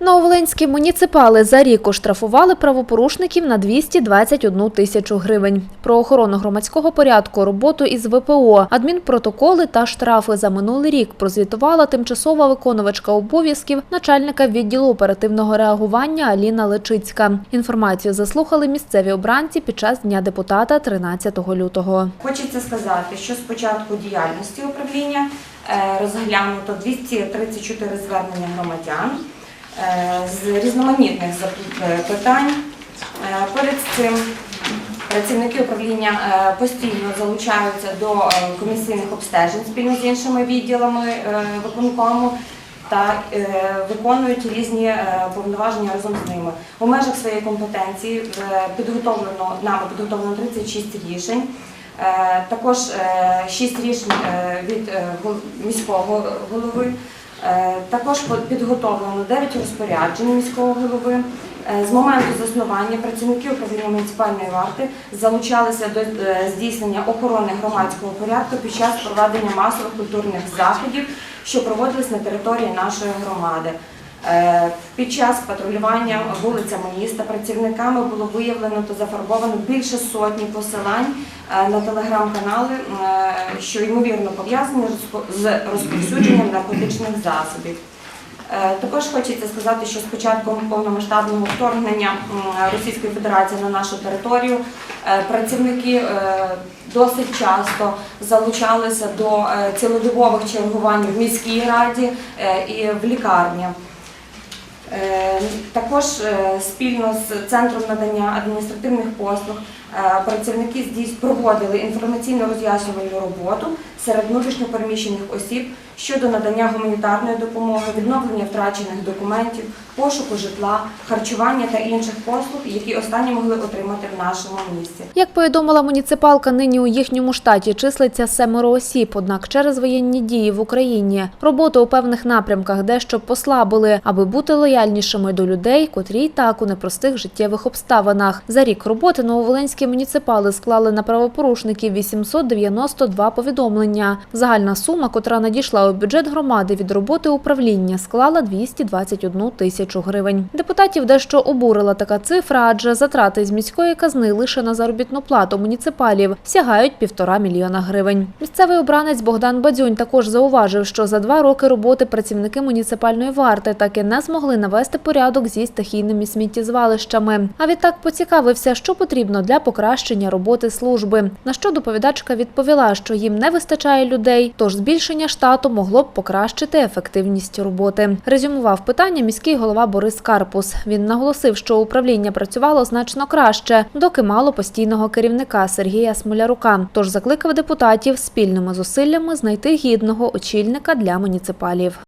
Нововолинські муніципали за рік оштрафували правопорушників на 221 тисячу гривень. Про охорону громадського порядку, роботу із ВПО, адмінпротоколи та штрафи за минулий рік прозвітувала тимчасова виконувачка обов'язків начальника відділу оперативного реагування Аліна Лечицька. Інформацію заслухали місцеві обранці під час Дня депутата 13 лютого. Хочеться сказати, що з початку діяльності управління е, розглянуто 234 звернення громадян з різноманітних е, питань. Е, Поряд цим працівники управління е, постійно залучаються до е, комісійних обстежень спільно з іншими відділами е, виконкому та е, виконують різні е, повноваження разом з ними. У межах своєї компетенції е, підготовлено нами підготовлено 36 рішень. Е, Також 6 рішень е, від е, міського голови. Е, Також підготовлено 9 розпоряджень міського голови. Е, З моменту заснування працівники управління муніципальної варти залучалися до е, здійснення охорони громадського порядку під час проведення масових культурних заходів, що проводились на території нашої громади. Е, Під час патрулювання вулицями міста працівниками було виявлено та зафарбовано більше сотні посилань е, на телеграм-канали, е, що ймовірно пов'язані з розповсюдженням наркотичних засобів. Також хочеться сказати, що з початком повномасштабного вторгнення Російської Федерації на нашу територію працівники досить часто залучалися до цілодобових чергувань в міській раді і в лікарні. Е, Також е, спільно з центром надання адміністративних послуг е, працівники здійс проводили інформаційно роз'яснювальну роботу серед внутрішньопереміщених осіб щодо надання гуманітарної допомоги, відновлення втрачених документів, пошуку житла, харчування та інших послуг, які останні могли отримати в нашому місті. Як повідомила муніципалка, нині у їхньому штаті числиться семеро осіб. Однак через воєнні дії в Україні роботу у певних напрямках дещо послабили, аби бути лояльнішими до людей, котрі й так у непростих життєвих обставинах. За рік роботи нововолинські муніципали склали на правопорушників 892 повідомлення. Загальна сума, котра надійшла у бюджет громади від роботи управління, склала 221 тисячу гривень. Депутатів дещо обурила така цифра, адже затрати з міської казни лише на заробітну плату муніципалів сягають півтора мільйона гривень. Місцевий обранець Богдан Бадзюнь також зауважив, що за два роки роботи працівники муніципальної варти так і не змогли навести порядок зі стихійними сміттєзвалищами. А відтак поцікавився, що потрібно для покращення роботи служби. На що доповідачка відповіла, що їм не вистачає людей, тож збільшення штату могло б покращити ефективність роботи. Резюмував питання міський голова Борис Карпус. Він наголосив, що управління працювало значно краще, доки мало постійного керівника Сергія Смолярука. Тож закликав депутатів спільними зусиллями знайти гідного очільника для муніципалів.